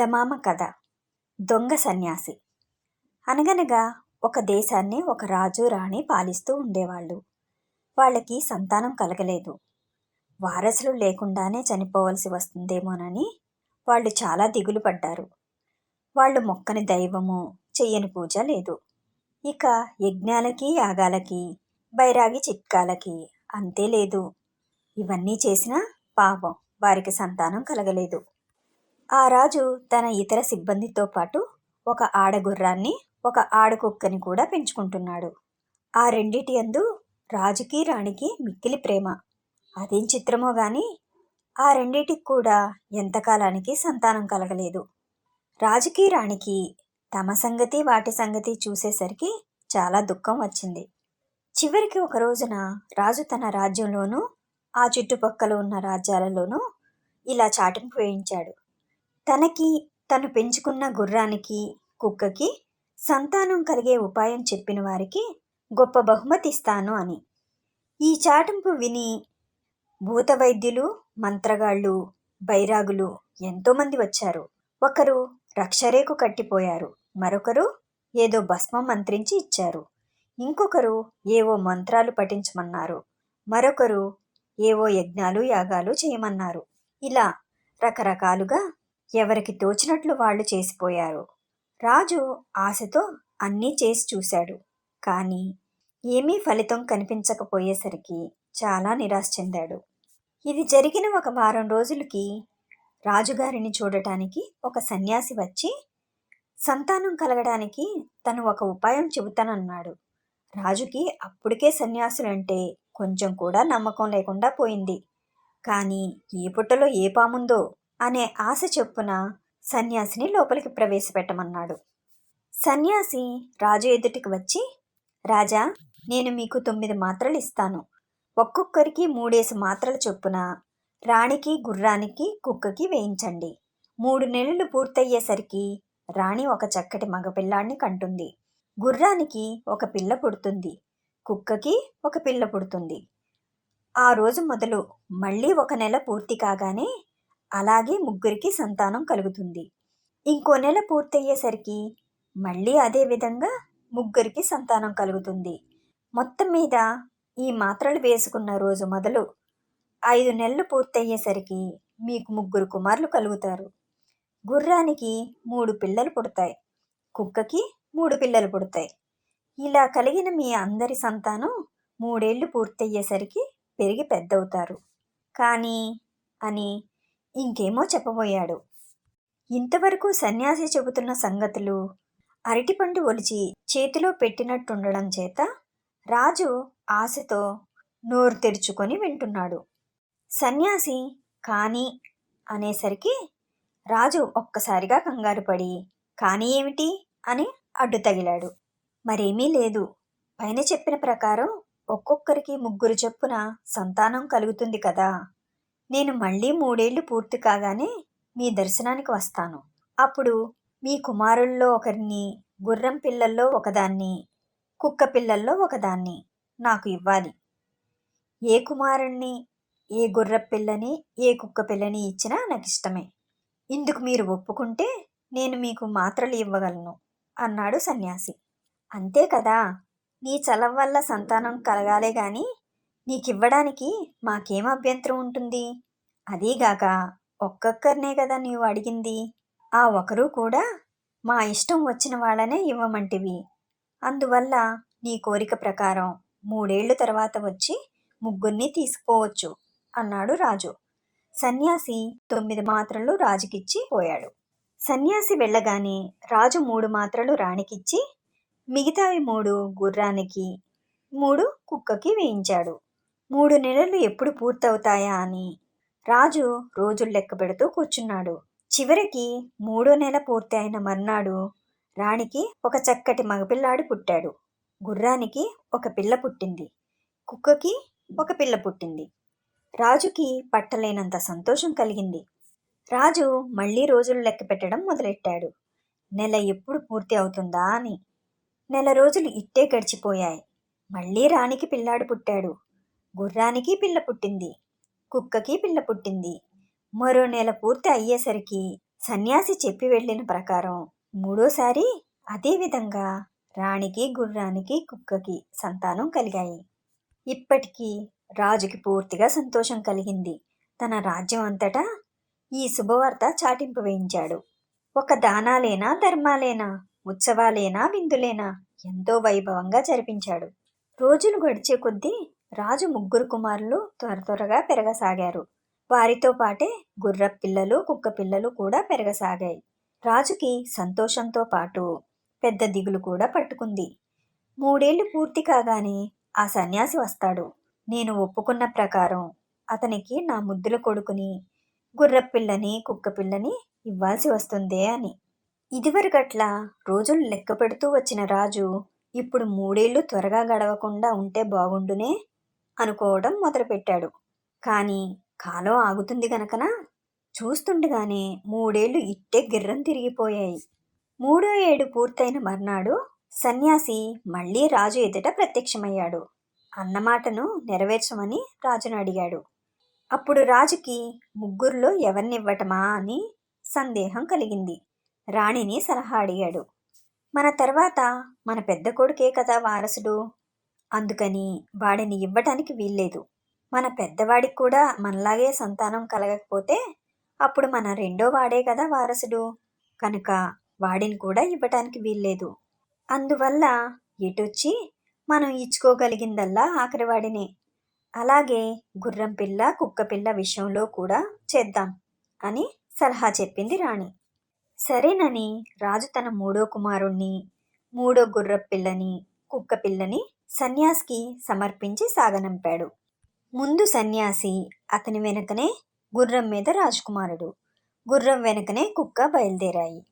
చందమామ కథ. దొంగ సన్యాసి. అనగనగా ఒక దేశాన్ని ఒక రాజు రాణి పాలిస్తూ ఉండేవాళ్ళు. వాళ్ళకి సంతానం కలగలేదు. వారసులు లేకుండానే చనిపోవలసి వస్తుందేమోనని వాళ్ళు చాలా దిగులు పడ్డారు. వాళ్ళు మొక్కని దైవము చెయ్యని పూజ లేదు. ఇక యజ్ఞాలకి యాగాలకి బైరాగి చిట్కాలకి అంతే లేదు. ఇవన్నీ చేసినా పాపం వారికి సంతానం కలగలేదు. ఆ రాజు తన ఇతర సిబ్బందితో పాటు ఒక ఆడగుర్రాన్ని ఒక ఆడకుక్కని కూడా పెంచుకుంటున్నాడు. ఆ రెండిటి యందు రాజుకి రాణికి మిక్కిలి ప్రేమ. అదేం చిత్రమో గాని ఆ రెండిటికి కూడా ఎంతకాలానికి సంతానం కలగలేదు. రాజుకి రాణికి తమ సంగతి వాటి సంగతి చూసేసరికి చాలా దుఃఖం వచ్చింది. చివరికి ఒక రోజున రాజు తన రాజ్యంలోనూ ఆ చుట్టుపక్కల ఉన్న రాజ్యాలలోనూ ఇలా చాటింపు వేయించాడు. తనకి తను పెంచుకున్న గుర్రానికి కుక్కకి సంతానం కలిగే ఉపాయం చెప్పిన వారికి గొప్ప బహుమతి ఇస్తాను అని. ఈ చాటింపు విని భూత వైద్యులు మంత్రగాళ్ళు బైరాగులు ఎంతోమంది వచ్చారు. ఒకరు రక్షరేకు కట్టిపోయారు. మరొకరు ఏదో భస్మం మంత్రించి ఇచ్చారు. ఇంకొకరు ఏవో మంత్రాలు పఠించమన్నారు. మరొకరు ఏవో యజ్ఞాలు యాగాలు చేయమన్నారు. ఇలా రకరకాలుగా ఎవరికి తోచినట్లు వాళ్ళు చేసిపోయారు. రాజు ఆశతో అన్నీ చేసి చూశాడు. కానీ ఏమీ ఫలితం కనిపించకపోయేసరికి చాలా నిరాశ చెందాడు. ఇది జరిగిన ఒక వారం రోజులకి రాజుగారిని చూడటానికి ఒక సన్యాసి వచ్చి సంతానం కలగడానికి తను ఒక ఉపాయం చెబుతానన్నాడు. రాజుకి అప్పటికే సన్యాసులంటే కొంచెం కూడా నమ్మకం లేకుండా పోయింది. కానీ ఏ పుట్టలో ఏ పాముందో అనే ఆశ చొప్పున సన్యాసిని లోపలికి ప్రవేశపెట్టమన్నాడు. సన్యాసి రాజు ఎదుటికి వచ్చి రాజా నేను మీకు తొమ్మిది మాత్రలు ఇస్తాను. ఒక్కొక్కరికి మూడేసి మాత్రల చొప్పున రాణికి గుర్రానికి కుక్కకి వేయించండి. మూడు నెలలు పూర్తయ్యేసరికి రాణి ఒక చక్కటి మగపిల్లాడిని కంటుంది. గుర్రానికి ఒక పిల్ల పుడుతుంది. కుక్కకి ఒక పిల్ల పుడుతుంది. ఆ రోజు మొదలు మళ్ళీ ఒక నెల పూర్తి కాగానే అలాగే ముగ్గురికి సంతానం కలుగుతుంది. ఇంకో నెల పూర్తయ్యేసరికి మళ్ళీ అదే విధంగా ముగ్గురికి సంతానం కలుగుతుంది. మొత్తం మీద ఈ మాత్రలు వేసుకున్న రోజు మొదలు ఐదు నెలలు పూర్తయ్యేసరికి మీకు ముగ్గురు కుమారులు కలుగుతారు. గుర్రానికి మూడు పిల్లలు పుడతాయి. కుక్కకి మూడు పిల్లలు పుడతాయి. ఇలా కలిగిన మీ అందరి సంతానం మూడేళ్ళు పూర్తయ్యేసరికి పెరిగి పెద్దవుతారు. కానీ అని ఇంకేమో చెప్పబోయాడు. ఇంతవరకు సన్యాసి చెబుతున్న సంగతులు అరటిపండు ఒలిచి చేతిలో పెట్టినట్టుండడం చేత రాజు ఆశతో నోరు తెరుచుకొని వింటున్నాడు. సన్యాసి కానీ అనేసరికి రాజు ఒక్కసారిగా కంగారు పడి కానీ ఏమిటి? అని అడ్డు తగిలాడు. మరేమీ లేదు. పైన చెప్పిన ప్రకారం ఒక్కొక్కరికి ముగ్గురు చొప్పున సంతానం కలుగుతుంది కదా. నేను మళ్ళీ మూడేళ్ళు పూర్తి కాగానే మీ దర్శనానికి వస్తాను. అప్పుడు మీ కుమారుల్లో ఒకరిని గుర్రం పిల్లల్లో ఒకదాన్ని కుక్క పిల్లల్లో ఒకదాన్ని నాకు ఇవ్వాలి. ఏ కుమారుణ్ణి ఏ గుర్ర పిల్లని ఏ కుక్క పిల్లని ఇచ్చినా నాకు ఇష్టమే. ఇందుకు మీరు ఒప్పుకుంటే నేను మీకు మాత్రలు ఇవ్వగలను అన్నాడు సన్యాసి. అంతే కదా నీ చలవ వల్ల సంతానం కలగాలే గాని నీకివ్వడానికి మాకేం అభ్యంతరం ఉంటుంది? అదీగాక ఒక్కొక్కరినే కదా నీవు అడిగింది. ఆ ఒకరు కూడా మా ఇష్టం వచ్చిన వాళ్ళనే ఇవ్వమంటివి. అందువల్ల నీ కోరిక ప్రకారం మూడేళ్ళ తర్వాత వచ్చి ముగ్గురిని తీసుకుపోవచ్చు అన్నాడు రాజు. సన్యాసి తొమ్మిది మాత్రలు రాజుకిచ్చి పోయాడు. సన్యాసి వెళ్ళగానే రాజు మూడు మాత్రలు రాణికిచ్చి మిగతావి మూడు గుర్రానికి మూడు కుక్కకి వేయించాడు. మూడు నెలలు ఎప్పుడు పూర్తవుతాయా అని. రాజు రోజులు లెక్క పెడుతూ కూర్చున్నాడు. చివరికి మూడో నెల పూర్తి అయిన మర్నాడు రాణికి ఒక చక్కటి మగపిల్లాడు పుట్టాడు. గుర్రానికి ఒక పిల్ల పుట్టింది. కుక్కకి ఒక పిల్ల పుట్టింది. రాజుకి పట్టలేనంత సంతోషం కలిగింది. రాజు మళ్ళీ రోజులు లెక్క పెట్టడం మొదలెట్టాడు. నెల ఎప్పుడు పూర్తి అవుతుందా అని. నెల రోజులు ఇట్టే గడిచిపోయాయి. మళ్ళీ రాణికి పిల్లాడు పుట్టాడు. గుర్రానికి పిల్ల పుట్టింది కుక్కకి పిల్ల పుట్టింది. మరో నెల పూర్తి అయ్యేసరికి సన్యాసి చెప్పి వెళ్ళిన ప్రకారం మూడోసారి అదేవిధంగా రాణికి గుర్రానికి కుక్కకి సంతానం కలిగాయి. ఇప్పటికీ రాజుకి పూర్తిగా సంతోషం కలిగింది. తన రాజ్యం అంతటా ఈ శుభవార్త చాటింపు వేయించాడు. ఒక దానాలేనా ధర్మాలేనా ఉత్సవాలేనా విందులేనా ఎంతో వైభవంగా జరిపించాడు. రోజులు గడిచే కొద్దీ రాజు ముగ్గురు కుమారులు త్వర త్వరగా పెరగసాగారు. వారితో పాటే గుర్ర పిల్లలు కుక్క పిల్లలు కూడా పెరగసాగాయి. రాజుకి సంతోషంతో పాటు పెద్ద దిగులు కూడా పట్టుకుంది. మూడేళ్ళు పూర్తి కాగానే ఆ సన్యాసి వస్తాడు. నేను ఒప్పుకున్న ప్రకారం అతనికి నా ముద్దుల కొడుకుని గుర్రపిల్లని కుక్కపిల్లని ఇవ్వాల్సి వస్తుందే అని. ఇదివరకట్లా రోజులు లెక్క పెడుతూ వచ్చిన రాజు ఇప్పుడు మూడేళ్ళు త్వరగా గడవకుండా ఉంటే బాగుండునే? అనుకోవడం మొదలుపెట్టాడు. కానీ కాలం ఆగుతుంది గనకన? చూస్తుండగానే మూడేళ్ళు ఇట్టే గిర్రం తిరిగిపోయాయి. మూడో ఏడు పూర్తయిన మర్నాడు సన్యాసి మళ్ళీ రాజు ఎదుట ప్రత్యక్షమయ్యాడు. అన్నమాటను నెరవేర్చమని రాజును అడిగాడు. అప్పుడు రాజుకి ముగ్గురులో ఎవరినివ్వటమా అని సందేహం కలిగింది. రాణిని సలహా అడిగాడు. మన తర్వాత మన పెద్ద కొడుకే కదా వారసుడు? అందుకని వాడిని ఇవ్వటానికి వీల్లేదు. మన పెద్దవాడికి కూడా మనలాగే సంతానం కలగకపోతే అప్పుడు మన రెండో వాడే కదా వారసుడు. కనుక వాడిని కూడా ఇవ్వటానికి వీల్లేదు. అందువల్ల ఎటొచ్చి మనం ఇచ్చుకోగలిగిందల్లా ఆఖరివాడినే. అలాగే గుర్రం పిల్ల కుక్క పిల్ల విషయంలో కూడా చేద్దాం అని సలహా చెప్పింది రాణి. సరేనని రాజు తన మూడో కుమారుణ్ణి మూడో గుర్రపు పిల్లని కుక్క పిల్లని సన్యాసికి సమర్పించి సాగనంపాడు. ముందు సన్యాసి అతని వెనుకనే గుర్రం మీద రాజకుమారుడు. గుర్రం వెనుకనే కుక్క బయలుదేరాయి.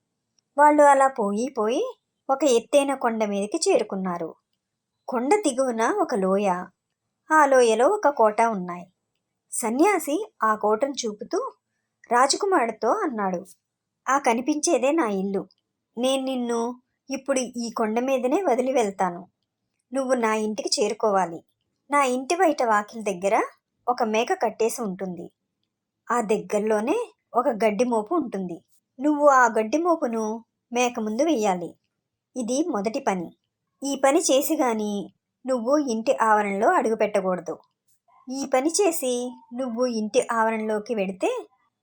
వాళ్ళు అలా పోయి పోయి ఒక ఎత్తైన కొండ మీదకి చేరుకున్నారు. కొండ దిగువన ఒక లోయ. ఆ లోయలో ఒక కోట ఉన్నాయి. సన్యాసి ఆ కోటను చూపుతూ రాజకుమారుడితో అన్నాడు ఆ కనిపించేదే నా ఇల్లు. నేను నిన్ను ఇప్పుడు ఈ కొండ మీదనే వదిలి వెళ్తాను. నువ్వు నా ఇంటికి చేరుకోవాలి. నా ఇంటి బయట వాకిలి దగ్గర ఒక మేక కట్టేసి ఉంటుంది. ఆ దగ్గరలోనే ఒక గడ్డి మోపు ఉంటుంది. నువ్వు ఆ గడ్డి మోపును మేక ముందు వెయ్యాలి. ఇది మొదటి పని. ఈ పని చేసి గాని నువ్వు ఇంటి ఆవరణలో అడుగుపెట్టకూడదు ఈ పని చేసి నువ్వు ఇంటి ఆవరణలోకి వెడితే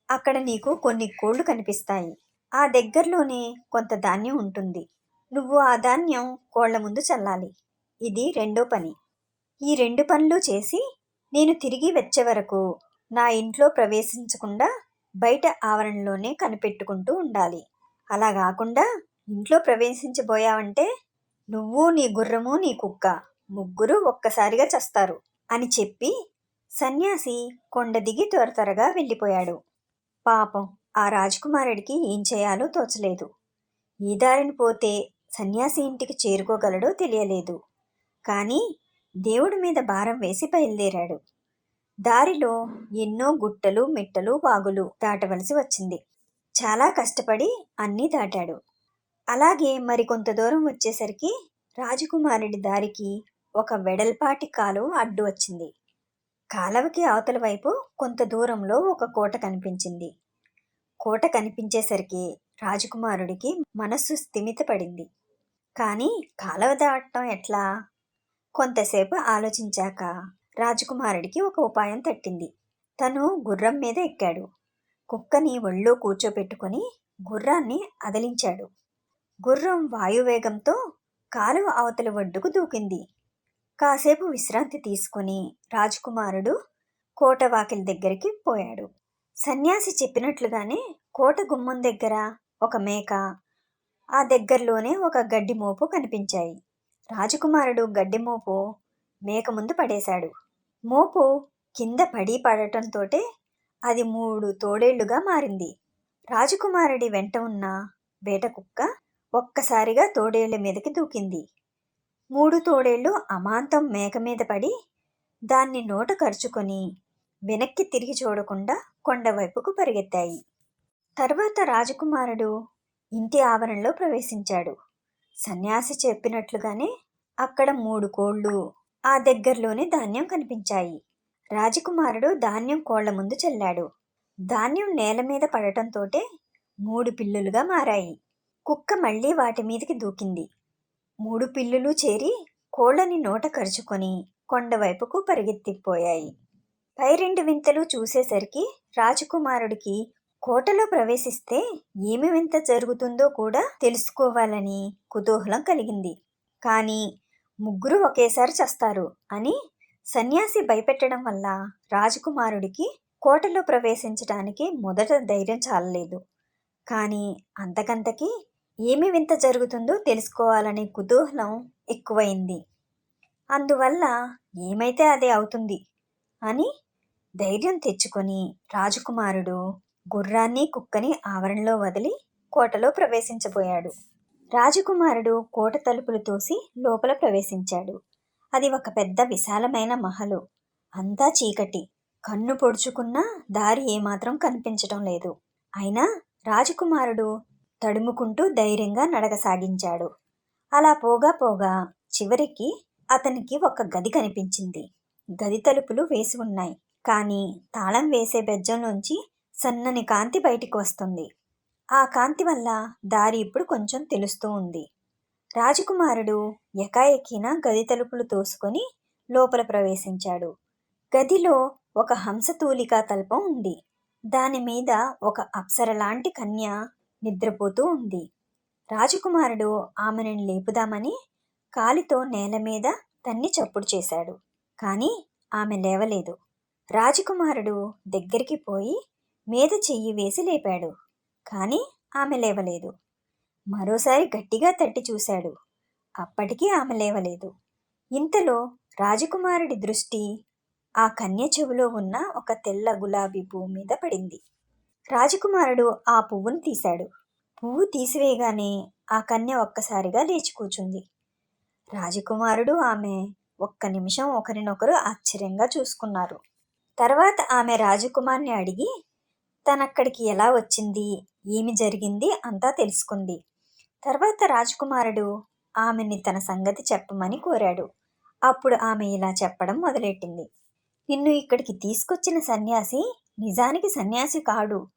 అక్కడ నీకు కొన్ని కోళ్ళు కనిపిస్తాయి. ఆ దగ్గరలోనే కొంత ధాన్యం ఉంటుంది. నువ్వు ఆ ధాన్యం కోళ్ళ ముందు చల్లాలి. ఇది రెండో పని. ఈ రెండు పనులు చేసి నేను తిరిగి వచ్చే వరకు నా ఇంట్లో ప్రవేశించకుండా బయట ఆవరణలోనే కనిపెట్టుకుంటూ ఉండాలి. అలా కాకుండా ఇంట్లో ప్రవేశించబోయావంటే నువ్వు నీ గుర్రము నీ కుక్క ముగ్గురు ఒక్కసారిగా చస్తారు అని చెప్పి సన్యాసి కొండ దిగి త్వర త్వరగా వెళ్ళిపోయాడు. పాపం ఆ రాజకుమారుడికి ఏం చేయాలో తోచలేదు. ఈ దారిని పోతే సన్యాసి ఇంటికి చేరుకోగలడో తెలియలేదు. కానీ దేవుడి మీద భారం వేసి బయలుదేరాడు. దారిలో ఎన్నో గుట్టలు మిట్టలు వాగులు దాటవలసి వచ్చింది. చాలా కష్టపడి అన్నీ దాటాడు. అలాగే మరికొంత దూరం వచ్చేసరికి రాజకుమారుడి దారికి ఒక వెడల్పాటి కాలువ అడ్డు వచ్చింది. కాలవకి అవతల వైపు కొంత దూరంలో ఒక కోట కనిపించింది. కోట కనిపించేసరికి రాజకుమారుడికి మనస్సు స్థిమితపడింది. కానీ కాలవ దాటం ఎట్లా? కొంతసేపు ఆలోచించాక రాజకుమారుడికి ఒక ఉపాయం తట్టింది. తను గుర్రం మీద ఎక్కాడు. కుక్కని ఒళ్ళో కూర్చోపెట్టుకొని గుర్రాన్ని అదలించాడు. గుర్రం వాయువేగంతో కాలువ అవతల ఒడ్డుకు దూకింది. కాసేపు విశ్రాంతి తీసుకుని రాజకుమారుడు కోటవాకిలి దగ్గరికి పోయాడు. సన్యాసి చెప్పినట్లుగానే కోట గుమ్మం దగ్గర ఒక మేక ఆ దగ్గరలోనే ఒక గడ్డి మోపు కనిపించాయి. రాజకుమారుడు గడ్డి మోపు మేక ముందు పడేశాడు. మోపు కింద పడి పడటంతో అది మూడు తోడేళ్ళుగా మారింది. రాజకుమారుడి వెంట ఉన్న వేట కుక్క ఒక్కసారిగా తోడేళ్ళ మీదకి దూకింది. మూడు తోడేళ్ళు అమాంతం మేక మీద పడి దాన్ని నోట ఖర్చుకొని వెనక్కి తిరిగి చూడకుండా కొండవైపుకు పరిగెత్తాయి. తర్వాత రాజకుమారుడు ఇంటి ఆవరణలో ప్రవేశించాడు. సన్యాసి చెప్పినట్లుగానే అక్కడ మూడు కోళ్ళు ఆ దగ్గరలోనే ధాన్యం కనిపించాయి. రాజకుమారుడు ధాన్యం కోళ్ళ ముందు చల్లాడు. ధాన్యం నేల మీద పడటంతోటే మూడు పిల్లులుగా మారాయి. కుక్క మళ్ళీ వాటి మీదకి దూకింది. మూడు పిల్లులు చేరి కోళ్ళని నోట కరుచుకొని కొండవైపుకు పరిగెత్తిపోయాయి. పై రెండు వింతలు చూసేసరికి రాజకుమారుడికి కోటలో ప్రవేశిస్తే ఏమి వింత జరుగుతుందో కూడా తెలుసుకోవాలని కుతూహలం కలిగింది. కానీ ముగ్గురు ఒకేసారి చస్తారు అని సన్యాసి భయపెట్టడం వల్ల రాజకుమారుడికి కోటలో ప్రవేశించడానికి మొదట ధైర్యం చాలలేదు. కానీ అంతకంతకి ఏమి వింత జరుగుతుందో తెలుసుకోవాలనే కుతూహలం ఎక్కువైంది. అందువల్ల ఏమైతే అదే అవుతుంది అని ధైర్యం తెచ్చుకొని రాజకుమారుడు గుర్రాన్ని కుక్కని ఆవరణలో వదిలి కోటలో ప్రవేశించబోయాడు. రాజకుమారుడు కోట తలుపులు తోసి లోపల ప్రవేశించాడు. అది ఒక పెద్ద విశాలమైన మహలు. అంతా చీకటి. కన్ను పొడుచుకున్నా దారి ఏమాత్రం కనిపించటం లేదు. అయినా రాజకుమారుడు తడుముకుంటూ ధైర్యంగా నడకసాగించాడు. అలా పోగా పోగా చివరికి అతనికి ఒక గది కనిపించింది. గది తలుపులు వేసి ఉన్నాయి. కానీ తాళం వేసే బెజ్జంలోంచి సన్నని కాంతి బయటికి వస్తుంది. ఆ కాంతి వల్ల దారి ఇప్పుడు కొంచెం తెలుస్తూ ఉంది. రాజకుమారుడు ఎకాఎకిన గది తలుపులు తోసుకొని లోపల ప్రవేశించాడు. గదిలో ఒక హంసతూలికా తల్పం ఉంది. దాని మీద ఒక అప్సరలాంటి కన్య నిద్రపోతూ ఉంది. రాజకుమారుడు ఆమెను లేపుదామని కాలితో నేల మీద తన్ని చప్పుడు చేశాడు. కానీ ఆమె లేవలేదు. రాజకుమారుడు దగ్గరికి పోయి మీద చెయ్యి వేసి లేపాడు. కానీ ఆమె లేవలేదు. మరోసారి గట్టిగా తట్టి చూశాడు. అప్పటికీ ఆమె లేవలేదు. ఇంతలో రాజకుమారుడి దృష్టి ఆ కన్య చెవిలో ఉన్న ఒక తెల్ల గులాబీ పువ్వు మీద పడింది. రాజకుమారుడు ఆ పువ్వును తీశాడు. పువ్వు తీసివేయగానే ఆ కన్య ఒక్కసారిగా లేచి కూర్చుంది. రాజకుమారుడు ఆమె ఒక్క నిమిషం ఒకరినొకరు ఆశ్చర్యంగా చూసుకున్నారు. తర్వాత ఆమె రాజకుమార్ని అడిగి తనక్కడికి ఎలా వచ్చింది? ఏమి జరిగింది? అంతా తెలుసుకుంది. తర్వాత రాజకుమారుడు ఆమెని తన సంగతి చెప్పమని కోరాడు. అప్పుడు ఆమె ఇలా చెప్పడం మొదలెట్టింది. నిన్ను ఇక్కడికి తీసుకొచ్చిన సన్యాసి నిజానికి సన్యాసి కాడు.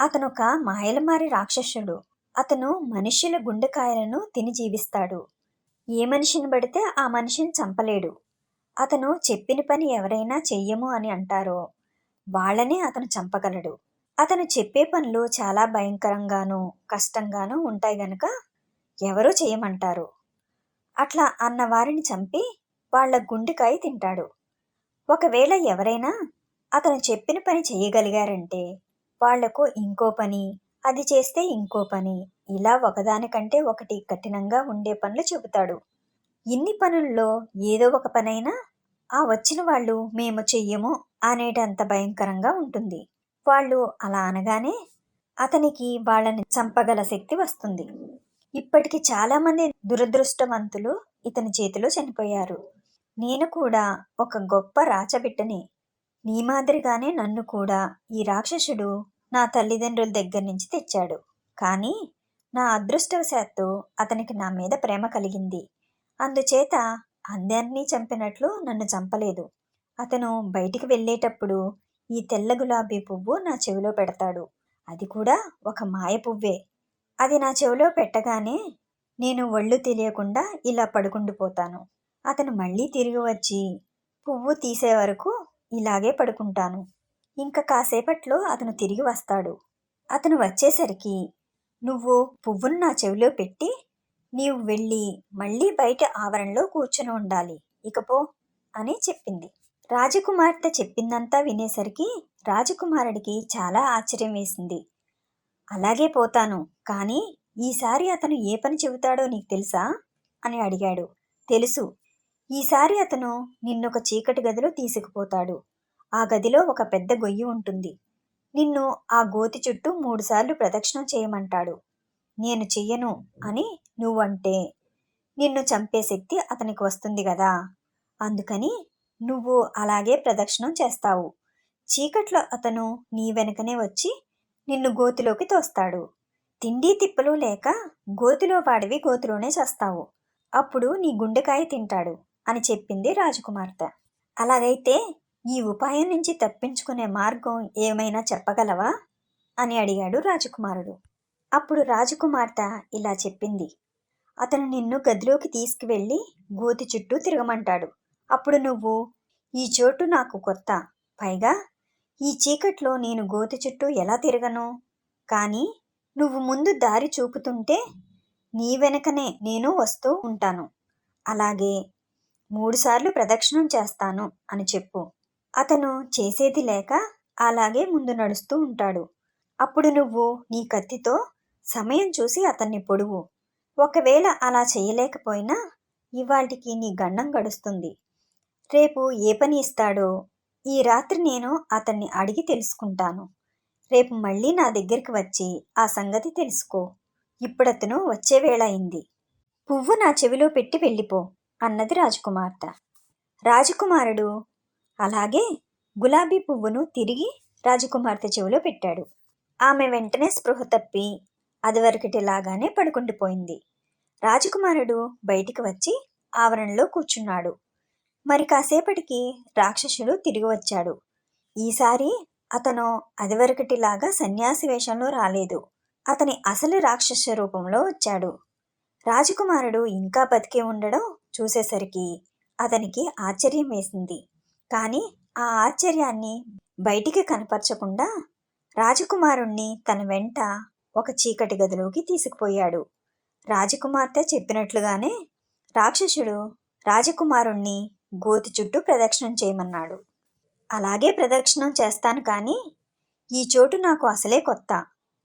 అతనొక మాయలమారి రాక్షసుడు. అతను మనుషుల గుండెకాయలను తిని జీవిస్తాడు. ఏ మనిషిని పడితే ఆ మనిషిని చంపలేడు. అతను చెప్పిన పని ఎవరైనా చెయ్యము అని అంటారో వాళ్ళనే అతను చంపగలడు. అతను చెప్పే పనులు చాలా భయంకరంగానూ కష్టంగానూ ఉంటాయి గనక ఎవరూ చేయమంటారు. అట్లా అన్నవారిని చంపి వాళ్ళ గుండెకాయ తింటాడు. ఒకవేళ ఎవరైనా అతను చెప్పిన పని చేయగలిగారంటే వాళ్ళకు ఇంకో పని అది చేస్తే ఇంకో పని ఇలా ఒకదానికంటే ఒకటి కఠినంగా ఉండే పనులు చెబుతాడు. ఇన్ని పనుల్లో ఏదో ఒక పనైనా ఆ వచ్చిన వాళ్ళు మేము చెయ్యము అనేటంత భయంకరంగా ఉంటుంది. వాళ్ళు అలా అనగానే అతనికి వాళ్ళని చంపగల శక్తి వస్తుంది. ఇప్పటికి చాలామంది దురదృష్టవంతులు ఇతని చేతిలో చనిపోయారు. నేను కూడా ఒక గొప్ప రాచబిట్టని నీ మాదిరిగానే నన్ను కూడా ఈ రాక్షసుడు నా తల్లిదండ్రుల దగ్గర నుంచి తెచ్చాడు. కానీ నా అదృష్టవశాత్తు అతనికి నా మీద ప్రేమ కలిగింది. అందుచేత అందరినీ చంపినట్లు నన్ను చంపలేదు. అతను బయటికి వెళ్ళేటప్పుడు ఈ తెల్ల గులాబీ పువ్వు నా చెవిలో పెడతాడు. అది కూడా ఒక మాయ పువ్వే. అది నా చెవిలో పెట్టగానే నేను ఒళ్ళు తెలియకుండా ఇలా పడుకుండిపోతాను అతను మళ్ళీ తిరిగి వచ్చి పువ్వు తీసే వరకు ఇలాగే పడుకుంటాను. ఇంకా కాసేపట్లో అతను తిరిగి వస్తాడు. అతను వచ్చేసరికి నువ్వు పువ్వును నా చెవిలో పెట్టి నీవు వెళ్ళి మళ్ళీ బయట ఆవరణలో కూర్చుని ఉండాలి. ఇకపో అని చెప్పింది. రాజకుమార్తె చెప్పిందంతా వినేసరికి రాజకుమారుడికి చాలా ఆశ్చర్యం వేసింది. అలాగే పోతాను కానీ ఈసారి అతను ఏ పని చెబుతాడో నీకు తెలుసా? అని అడిగాడు. తెలుసు. ఈసారి అతను నిన్నొక చీకటి గదిలో తీసుకుపోతాడు. ఆ గదిలో ఒక పెద్ద గొయ్యి ఉంటుంది. నిన్ను ఆ గోతి చుట్టూ మూడుసార్లు ప్రదక్షిణం చేయమంటాడు. నేను చెయ్యను అని నువ్వంటే నిన్ను చంపే శక్తి అతనికి వస్తుంది కదా. అందుకని నువ్వు అలాగే ప్రదక్షిణం చేస్తావు. చీకట్లో అతను నీ వెనుకనే వచ్చి నిన్ను గోతిలోకి తోస్తాడు. తిండి తిప్పలు లేక గోతిలో వాడివి గోతిలోనే చేస్తావు. అప్పుడు నీ గుండెకాయ తింటాడు అని చెప్పింది రాజకుమార్తె. అలాగైతే ఈ ఉపాయం నుంచి తప్పించుకునే మార్గం ఏమైనా చెప్పగలవా? అని అడిగాడు రాజకుమారుడు. అప్పుడు రాజకుమార్తె ఇలా చెప్పింది. అతను నిన్ను గదిలోకి తీసుకువెళ్ళి గోతి చుట్టూ తిరగమంటాడు. అప్పుడు నువ్వు ఈ చోటు నాకు కొత్త. పైగా ఈ చీకట్లో నేను గోతి చుట్టూ ఎలా తిరగను? కానీ నువ్వు ముందు దారి చూపుతుంటే నీ వెనకనే నేను వస్తూ ఉంటాను. అలాగే మూడుసార్లు ప్రదక్షిణం చేస్తాను అని చెప్పు. అతను చేసేది లేక అలాగే ముందు నడుస్తూ ఉంటాడు. అప్పుడు నువ్వు నీ కత్తితో సమయం చూసి అతన్ని పొడువు. ఒకవేళ అలా చేయలేకపోయినా ఇవాటికి నీ గండం గడుస్తుంది. రేపు ఏ పని ఇస్తాడో ఈ రాత్రి నేను అతన్ని అడిగి తెలుసుకుంటాను. రేపు మళ్ళీ నా దగ్గరికి వచ్చి ఆ సంగతి తెలుసుకో. ఇప్పుడతను వచ్చే వేళ అయింది. పువ్వు నా చెవిలో పెట్టి వెళ్ళిపో అన్నది రాజకుమార్తె. రాజకుమారుడు అలాగే గులాబీ పువ్వును తిరిగి రాజకుమార్తె చెవిలో పెట్టాడు. ఆమె వెంటనే స్పృహ తప్పి అదివరకటిలాగానే పడుకుండిపోయింది. రాజకుమారుడు బయటికి వచ్చి ఆవరణలో కూర్చున్నాడు. మరి కాసేపటికి రాక్షసుడు తిరిగి వచ్చాడు. ఈసారి అతను అదివరకటిలాగా సన్యాసి వేషంలో రాలేదు. అతని అసలు రాక్షస రూపంలో వచ్చాడు. రాజకుమారుడు ఇంకా బతికే ఉండడం చూసేసరికి అతనికి ఆశ్చర్యం వేసింది. కానీ ఆ ఆశ్చర్యాన్ని బయటికి కనపరచకుండా రాజకుమారుణ్ణి తన వెంట ఒక చీకటి గదిలోకి తీసుకుపోయాడు. రాజకుమార్తె చెప్పినట్లుగానే రాక్షసుడు రాజకుమారుణ్ణి గోతి చుట్టూ ప్రదక్షిణం చేయమన్నాడు. అలాగే ప్రదక్షిణం చేస్తాను కానీ ఈ చోటు నాకు అసలే కొత్త.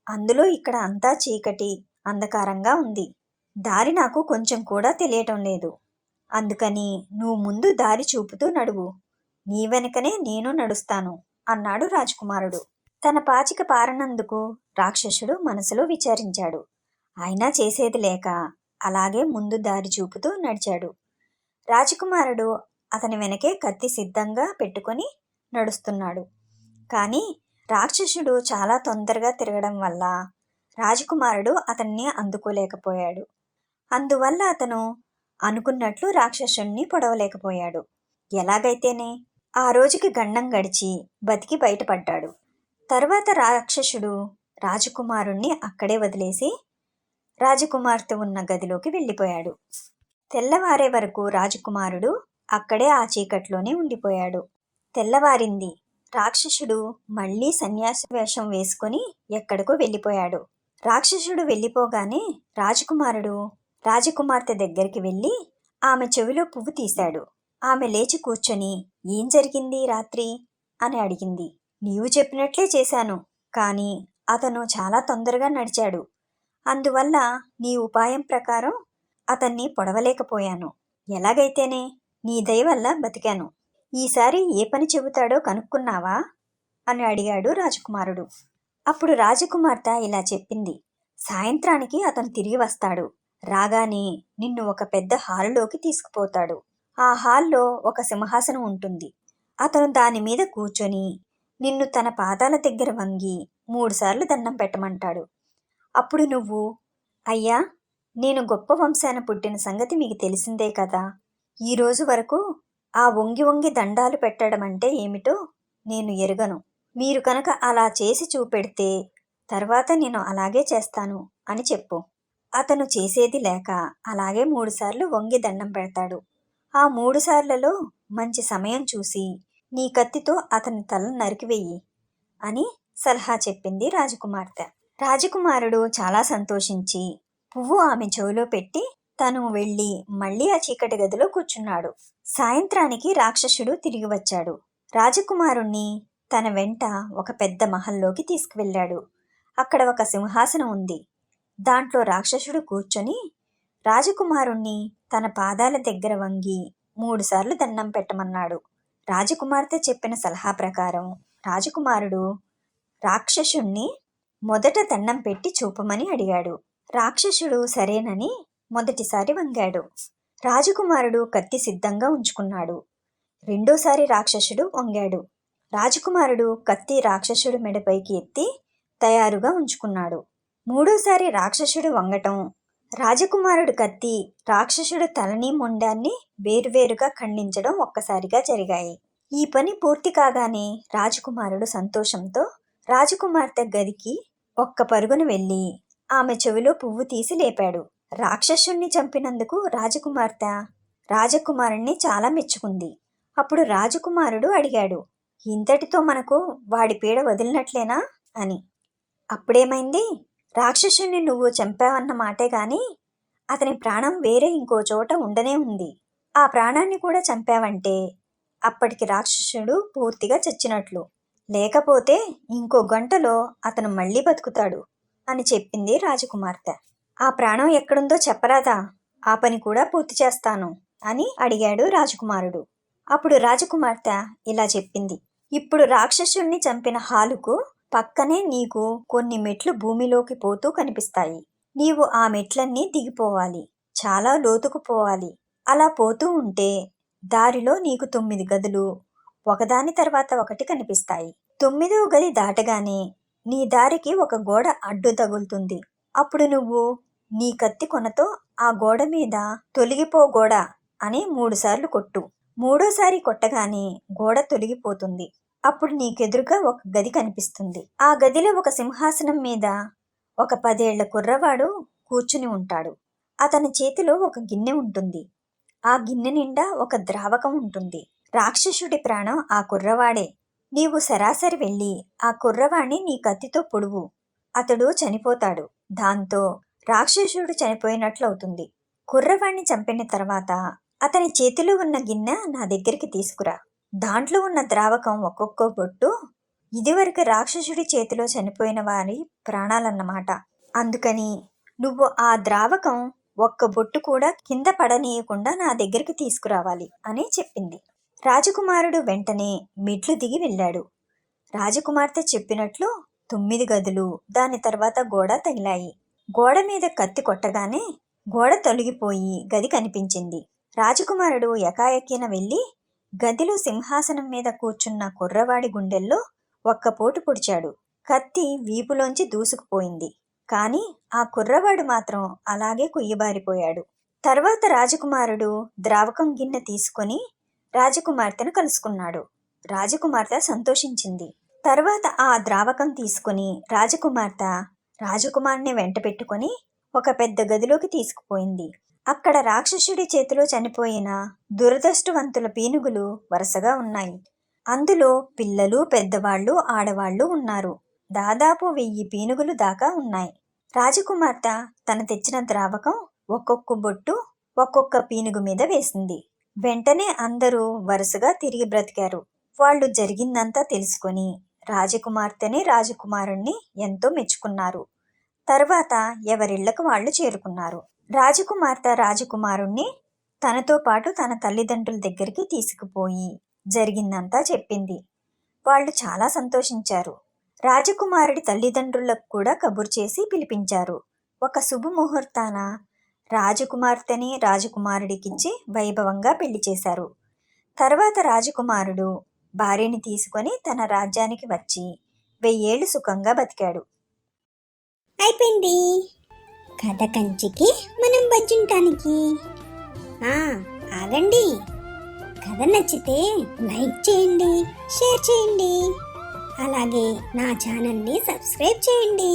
అందులో ఇక్కడ అంతా చీకటి అంధకారంగా ఉంది. దారి నాకు కొంచెం కూడా తెలియటం లేదు. అందుకని నువ్వు ముందు దారి చూపుతూ నడువు. నీ వెనుకనే నేను నడుస్తాను అన్నాడు రాజకుమారుడు. తన పాచిక పారనందుకు రాక్షసుడు మనసులో విచారించాడు. అయినా చేసేది లేక అలాగే ముందు దారి చూపుతూ నడిచాడు. రాజకుమారుడు అతని వెనకే కత్తి సిద్ధంగా పెట్టుకొని నడుస్తున్నాడు. కానీ రాక్షసుడు చాలా తొందరగా తిరగడం వల్ల రాజకుమారుడు అతన్ని అందుకోలేకపోయాడు. అందువల్ల అతను అనుకున్నట్లు రాక్షసుణ్ణి పొడవలేకపోయాడు. ఎలాగైతేనే ఆ రోజుకి గండం గడిచి బతికి బయటపడ్డాడు. తర్వాత రాక్షసుడు రాజకుమారుణ్ణి అక్కడే వదిలేసి రాజకుమార్తె ఉన్న గదిలోకి వెళ్ళిపోయాడు. తెల్లవారే వరకు రాజకుమారుడు అక్కడే ఆ చీకట్లోనే ఉండిపోయాడు. తెల్లవారింది. రాక్షసుడు మళ్ళీ సన్యాసి వేషం వేసుకుని ఎక్కడికో వెళ్ళిపోయాడు. రాక్షసుడు వెళ్ళిపోగానే రాజకుమారుడు రాజకుమార్తె దగ్గరికి వెళ్ళి ఆమె చెవిలో పువ్వు తీశాడు. ఆమె లేచి కూర్చొని ఏం జరిగింది రాత్రి? అని అడిగింది. నీవు చెప్పినట్లే చేశాను కానీ అతను చాలా తొందరగా నడిచాడు. అందువల్ల నీ ఉపాయం ప్రకారం అతన్ని పొడవలేకపోయాను. ఎలాగైతేనే నీ దయవల్ల బతికాను. ఈసారి ఏ పని చెబుతాడో కనుక్కున్నావా? అని అడిగాడు రాజకుమారుడు. అప్పుడు రాజకుమార్తె ఇలా చెప్పింది. సాయంత్రానికి అతను తిరిగి వస్తాడు. రాగానే నిన్ను ఒక పెద్ద హాలులోకి తీసుకుపోతాడు. ఆ హాల్లో ఒక సింహాసనం ఉంటుంది. అతను దాని మీద కూర్చొని నిన్ను తన పాదాల దగ్గర వంగి మూడుసార్లు దండం పెట్టమంటాడు. అప్పుడు నువ్వు అయ్యా నేను గొప్ప వంశాన పుట్టిన సంగతి మీకు తెలిసిందే కదా. ఈ రోజు వరకు ఆ వంగి వంగి దండాలు పెట్టడం అంటే ఏమిటో నేను ఎరుగను. మీరు కనుక అలా చేసి చూపెడితే తర్వాత నేను అలాగే చేస్తాను అని చెప్పు. అతను చేసేది లేక అలాగే మూడుసార్లు వంగి దండం పెడతాడు. ఆ మూడుసార్లలో మంచి సమయం చూసి నీ కత్తితో అతని తల నరికివేయి అని సలహా చెప్పింది రాజకుమార్తె. రాజకుమారుడు చాలా సంతోషించి పువ్వు ఆమె చెవిలో పెట్టి తను వెళ్ళి మళ్ళీ ఆ చీకటి గదిలో కూర్చున్నాడు. సాయంత్రానికి రాక్షసుడు తిరిగి వచ్చాడు. రాజకుమారుణ్ణి తన వెంట ఒక పెద్ద మహల్లోకి తీసుకువెళ్ళాడు. అక్కడ ఒక సింహాసనం ఉంది. దాంట్లో రాక్షసుడు కూర్చొని రాజకుమారుణ్ణి తన పాదాల దగ్గర వంగి మూడుసార్లు దండం పెట్టమన్నాడు. రాజకుమార్తె చెప్పిన సలహా ప్రకారం రాజకుమారుడు రాక్షసుణ్ణి మొదట దండం పెట్టి చూపమని అడిగాడు. రాక్షసుడు సరేనని మొదటిసారి వంగాడు. రాజకుమారుడు కత్తి సిద్ధంగా ఉంచుకున్నాడు. రెండోసారి రాక్షసుడు వంగాడు. రాజకుమారుడు కత్తి రాక్షసుడు మెడపైకి ఎత్తి తయారుగా ఉంచుకున్నాడు. మూడోసారి రాక్షసుడు వంగటం. రాజకుమారుడు కత్తి రాక్షసుడు తలని మొండాన్ని వేరువేరుగా ఖండించడం ఒక్కసారిగా జరిగాయి. ఈ పని పూర్తి కాగానే రాజకుమారుడు సంతోషంతో రాజకుమార్తె గదికి ఒక్క పరుగున వెళ్ళి ఆమె చెవిలో పువ్వు తీసి లేపాడు. రాక్షసుణ్ణి చంపినందుకు రాజకుమార్తె రాజకుమారుణ్ణి చాలా మెచ్చుకుంది. అప్పుడు రాజకుమారుడు అడిగాడు ఇంతటితో మనకు వాడి పీడ వదిలినట్లేనా? అని. అప్పుడేమైంది? రాక్షసుణ్ణి నువ్వు చంపావన్న మాటే గాని అతని ప్రాణం వేరే ఇంకో చోట ఉండనే ఉంది. ఆ ప్రాణాన్ని కూడా చంపావంటే అప్పటికి రాక్షసుడు పూర్తిగా చచ్చినట్లు. లేకపోతే ఇంకో గంటలో అతను మళ్ళీ బతుకుతాడు అని చెప్పింది రాజకుమార్తె. ఆ ప్రాణం ఎక్కడుందో చెప్పరాదా? ఆ పని కూడా పూర్తి చేస్తాను అని అడిగాడు రాజకుమారుడు. అప్పుడు రాజకుమార్తె ఇలా చెప్పింది. ఇప్పుడు రాక్షసుణ్ణి చంపిన హాలుకు పక్కనే నీకు కొన్ని మెట్లు భూమిలోకి పోతూ కనిపిస్తాయి. నీవు ఆ మెట్లన్నీ దిగిపోవాలి. చాలా లోతుకు పోవాలి. అలా పోతూ ఉంటే దారిలో నీకు తొమ్మిది గదులు ఒకదాని తర్వాత ఒకటి కనిపిస్తాయి. తొమ్మిదవ గది దాటగానే నీ దారికి ఒక గోడ అడ్డు తగులుతుంది. అప్పుడు నువ్వు నీ కత్తి కొనతో ఆ గోడ మీద తొలగిపో గోడ అని మూడుసార్లు కొట్టు. మూడోసారి కొట్టగానే గోడ తొలగిపోతుంది. అప్పుడు నీకెదురుగా ఒక గది కనిపిస్తుంది. ఆ గదిలో ఒక సింహాసనం మీద ఒక పదేళ్ళ కుర్రవాడు కూర్చుని ఉంటాడు. అతని చేతిలో ఒక గిన్నె ఉంటుంది. ఆ గిన్నె నిండా ఒక ద్రావకం ఉంటుంది. రాక్షసుడి ప్రాణం ఆ కుర్రవాడే. నీవు సరాసరి వెళ్ళి ఆ కుర్రవాణ్ణి నీ కత్తితో పొడువు. అతడు చనిపోతాడు. దాంతో రాక్షసుడు చనిపోయినట్లవుతుంది. కుర్రవాణ్ణి చంపిన తర్వాత అతని చేతిలో ఉన్న గిన్నె నా దగ్గరికి తీసుకురా. దాంట్లో ఉన్న ద్రావకం ఒక్కొక్క బొట్టు ఇదివరకు రాక్షసుడి చేతిలో చనిపోయిన వారి ప్రాణాలన్నమాట. అందుకని నువ్వు ఆ ద్రావకం ఒక్క బొట్టు కూడా కింద పడనీయకుండా నా దగ్గరికి తీసుకురావాలి అని చెప్పింది. రాజకుమారుడు వెంటనే మెట్లు దిగి వెళ్ళాడు. రాజకుమార్తె చెప్పినట్లు తొమ్మిది గదులు దాని తర్వాత గోడ తగిలాయి. గోడ మీద కత్తి కొట్టగానే గోడ తొలగిపోయి గది కనిపించింది. రాజకుమారుడు ఎకాయకిన వెళ్ళి గదిలో సింహాసనం మీద కూర్చున్న కుర్రవాడి గుండెల్లో ఒక్క పోటు పొడిచాడు. కత్తి వీపులోంచి దూసుకుపోయింది. కాని ఆ కుర్రవాడు మాత్రం అలాగే కుయ్యబారిపోయాడు. తర్వాత రాజకుమారుడు ద్రావకం గిన్నె తీసుకొని రాజకుమార్తెను కలుసుకున్నాడు. రాజకుమార్తె సంతోషించింది. తర్వాత ఆ ద్రావకం తీసుకుని రాజకుమార్తె రాజకుమార్ని వెంట పెట్టుకొని ఒక పెద్ద గదిలోకి తీసుకుపోయింది. అక్కడ రాక్షసుడి చేతిలో చనిపోయిన దురదృష్టవంతుల పీనుగులు వరుసగా ఉన్నాయి. అందులో పిల్లలు పెద్దవాళ్ళు ఆడవాళ్ళు ఉన్నారు. దాదాపు వెయ్యి పీనుగులు దాకా ఉన్నాయి. రాజకుమార్తె తన తెచ్చిన ద్రావకం ఒక్కొక్క బొట్టు ఒక్కొక్క పీనుగు మీద వేసింది. వెంటనే అందరూ వరుసగా తిరిగి బ్రతికారు. వాళ్ళు జరిగిందంతా తెలుసుకొని రాజకుమార్తెని రాజకుమారుణ్ణి ఎంతో మెచ్చుకున్నారు. తర్వాత ఎవరిళ్ళకు వాళ్ళు చేరుకున్నారు. రాజకుమార్తె రాజకుమారుణ్ణి తనతో పాటు తన తల్లిదండ్రుల దగ్గరికి తీసుకుపోయి జరిగిందంతా చెప్పింది. వాళ్ళు చాలా సంతోషించారు. రాజకుమారుడి తల్లిదండ్రులకు కూడా కబురు చేసి పిలిపించారు. ఒక శుభముహూర్తాన రాజకుమార్తెని రాజకుమారుడికిచ్చి వైభవంగా పెళ్ళి చేశారు. తర్వాత రాజకుమారుడు భార్యని తీసుకొని తన రాజ్యానికి వచ్చి వెయ్యేళ్ళు సుఖంగా బతికాడు. అయిపోయింది. కథ కంచికి మనం బజ్జుంటానికి ఆగండి. కథ నచ్చితే లైక్ చేయండి షేర్ చేయండి. అలాగే నా ఛానల్ని సబ్స్క్రైబ్ చేయండి.